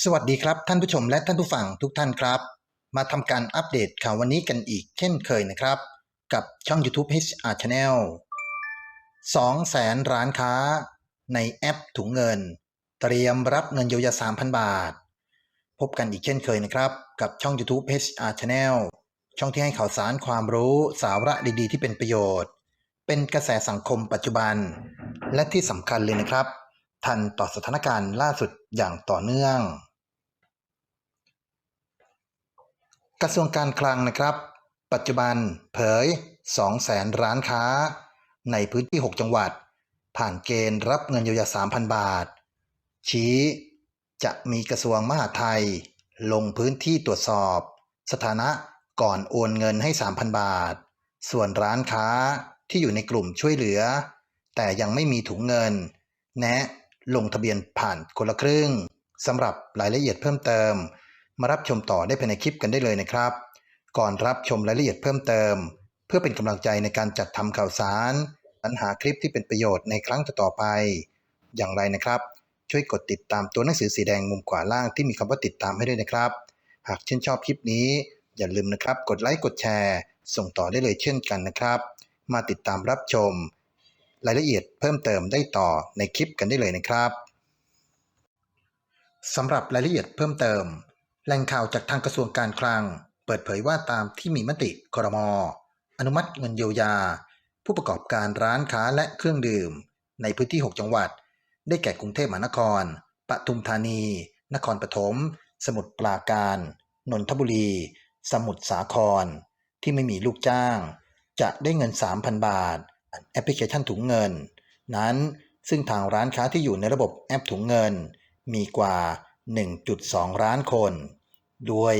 สวัสดีครับ ท่านผู้ชมและท่านผู้ฟังทุกท่านครับ มาทำการอัปเดตข่าววันนี้กันอีกเช่นเคยนะครับ กับช่อง YouTube HR Channel 2แสนร้านค้า ในแอปถุงเงิน เตรียมรับเงินเยียวยา 3,000 บาท พบกันอีกเช่นเคยนะครับ กับช่อง YouTube HR Channel ช่องที่ให้ข่าวสารความรู้สาระดีๆ ที่เป็นประโยชน์ เป็นกระแสสังคมปัจจุบัน และที่สำคัญเลยนะครับ ทันต่อสถานการณ์ล่าสุดอย่างต่อเนื่อง กระทรวงการคลังนะครับ ปัจจุบันเผย2แสนร้านค้า ในพื้นที่ 6 จังหวัด ผ่านเกณฑ์รับเงินเยียวยา 3,000 บาท ชี้จะมีกระทรวงมหาดไทย ลงพื้นที่ตรวจสอบ สถานะก่อนโอนเงินให้ 3,000 บาท ส่วนร้านค้าที่อยู่ในกลุ่มช่วยเหลือ แต่ยังไม่มีถุงเงิน แนะ ลงทะเบียนผ่านคนละครึ่งสำหรับรายละเอียดเพิ่มเติม มารับชมต่อได้ภายในคลิปกันได้เลยนะครับ ก่อนรับชมรายละเอียดเพิ่มเติม เพื่อเป็นกำลังใจในการจัดทำข่าวสารสรรหาคลิปที่เป็นประโยชน์ในครั้งต่อๆไป อย่างไรนะครับ ช่วยกดติดตามตัวหนังสือสีแดงมุมขวาล่างที่มีคำว่าติดตามให้ด้วยนะครับ หากชื่นชอบคลิปนี้ อย่าลืมนะครับ กดไลค์กดแชร์ ส่งต่อได้เลยเช่นกันนะครับ มาติดตามรับชม รายละเอียดเพิ่มเติมได้ต่อในคลิปกันได้เลยนะครับสำหรับรายละเอียดเพิ่มเติม แหล่งข่าวจากทางกระทรวงการคลัง เปิดเผยว่าตามที่มีมติครมอนุมัติเงินเยียวยา ผู้ประกอบการร้านค้าและเครื่องดื่ม ในพื้นที่ 6 จังหวัด ได้แก่กรุงเทพมหานคร ปทุมธานี นครปฐม สมุทรปราการ นนทบุรี สมุทรสาคร ที่ไม่มีลูกจ้าง จะได้เงิน 3,000 บาท แอปพลิเคชันถุงเงิน นั้นซึ่งทางร้านค้าที่อยู่ในระบบแอปถุงเงิน มีกว่า 1.2 ล้านคน โดย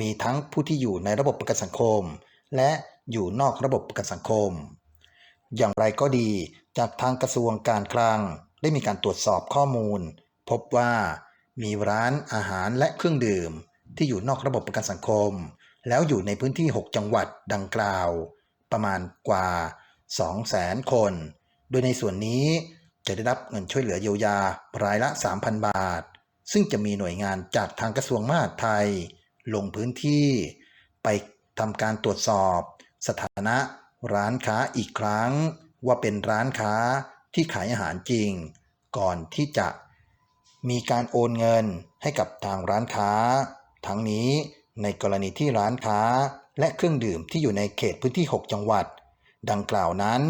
มีทั้งผู้ที่อยู่ในระบบประกันสังคม และอยู่นอกระบบประกันสังคม อย่างไรก็ดีจากทางกระทรวงการคลังได้มีการตรวจสอบข้อมูล พบว่ามีร้านอาหารและเครื่องดื่ม ที่อยู่นอกระบบประกันสังคม แล้วอยู่ในพื้นที่ 6 จังหวัดดังกล่าว ประมาณกว่า 200,000 คน โดยในส่วนนี้จะได้รับเงินช่วยเหลือเยียวยารายละ 3,000 บาท ซึ่งจะมีหน่วยงานจากทางกระทรวงมหาดไทย ลงพื้นที่ไปทำการตรวจสอบ สถานะร้านค้าอีกครั้ง ว่าเป็นร้านค้าที่ขายอาหารจริง ก่อนที่จะมีการโอนเงินให้กับทางร้านค้า ทั้งนี้ในกรณีที่ร้านค้าและเครื่องดื่มที่อยู่ในเขตพื้นที่ 6 จังหวัด ดังกล่าวนั้น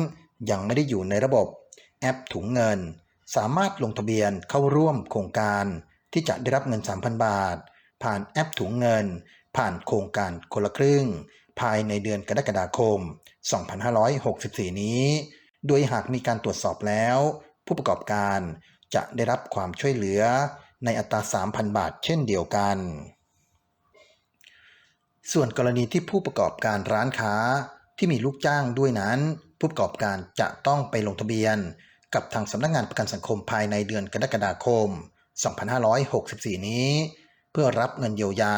ยังไม่ได้อยู่ในระบบแอปถุงเงิน สามารถลงทะเบียนเข้าร่วมโครงการที่จะได้รับเงิน 3,000 บาท ผ่านแอปถุงเงิน ผ่านโครงการคนละครึ่ง ภายในเดือนกรกฎาคม 2564 นี้ โดยหากมีการตรวจสอบแล้ว ผู้ประกอบการจะได้รับความช่วยเหลือในอัตรา 3,000 บาทเช่นเดียวกัน ส่วนกรณีที่ผู้ประกอบการร้านค้า ที่มีลูกจ้างด้วยนั้น ผู้ประกอบการจะต้องไปลงทะเบียน กับทางสำนักงานประกันสังคมภายในเดือนกรกฎาคม 2564 นี้ เพื่อรับเงินเยียวยา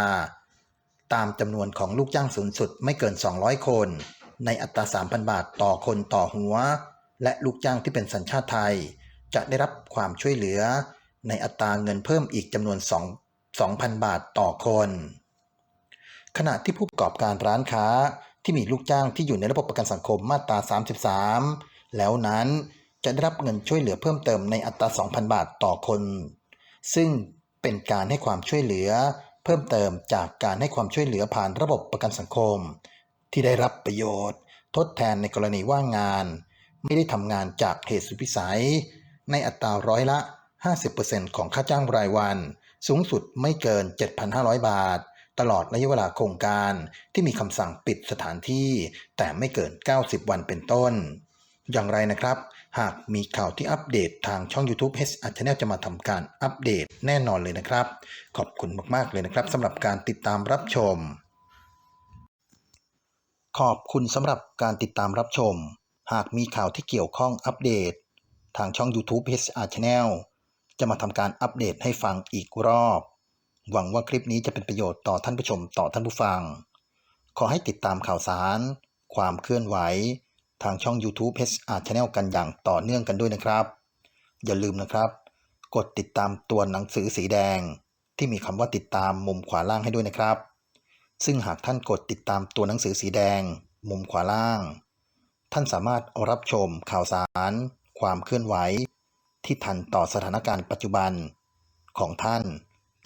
ตามจำนวนของลูกจ้างสูงสุดไม่เกิน 200 คน ในอัตรา 3,000 บาทต่อคนต่อหัว และลูกจ้างที่เป็นสัญชาติไทย จะได้รับความช่วยเหลือ ในอัตราเงินเพิ่มอีกจำนวน 2 2,000 บาทต่อคน ขณะที่ผู้ประกอบการร้านค้า ที่มีลูกจ้างที่อยู่ในระบบประกันสังคมมาตรา 33 แล้วนั้นจะได้รับเงินช่วยเหลือเพิ่มเติมในอัตรา 2,000 บาทต่อคน ซึ่งเป็นการให้ความช่วยเหลือ เพิ่มเติมจากการให้ความช่วยเหลือผ่านระบบประกันสังคม ที่ได้รับประโยชน์ ทดแทนในกรณีว่างงาน ไม่ได้ทำงานจากเหตุสุดวิสัย ในอัตราร้อยละ 50%ของค่าจ้างรายวัน สูงสุดไม่เกิน 7,500 บาท ตลอดระยะเวลาโครงการที่มีคำสั่งปิดสถานที่ แต่ไม่เกิน 90 วันเป็นต้น อย่างไรนะครับ หากมีข่าวที่อัปเดตทางช่อง YouTube h อ Channel จะมาทำการอัปเดตแน่นอนเลยนะครับ ขอบคุณมากๆเลยนะครับสำหรับการติดตามรับชม ขอบคุณสำหรับการติดตามรับชม หากมีข่าวที่เกี่ยวข้องอัปเดต ทางช่อง YouTube HR Channel จะมาทำการอัปเดตให้ฟังอีกรอบ หวังว่าคลิปนี้จะเป็นประโยชน์ต่อท่านผู้ชมต่อท่านผู้ฟัง ขอให้ติดตามข่าวสาร ความเคลื่อนไหว ทางช่อง YouTube HR Channel กันอย่างต่อเนื่องกันด้วยนะครับ อย่าลืมนะครับ กดติดตามตัวหนังสือสีแดง ที่มีคำว่าติดตามมุมขวาล่างให้ด้วยนะครับ ซึ่งหากท่านกดติดตามตัวหนังสือสีแดง มุมขวาล่าง ท่านสามารถรับชมข่าวสาร ความเคลื่อนไหว ที่ทันต่อสถานการณ์ปัจจุบันของท่าน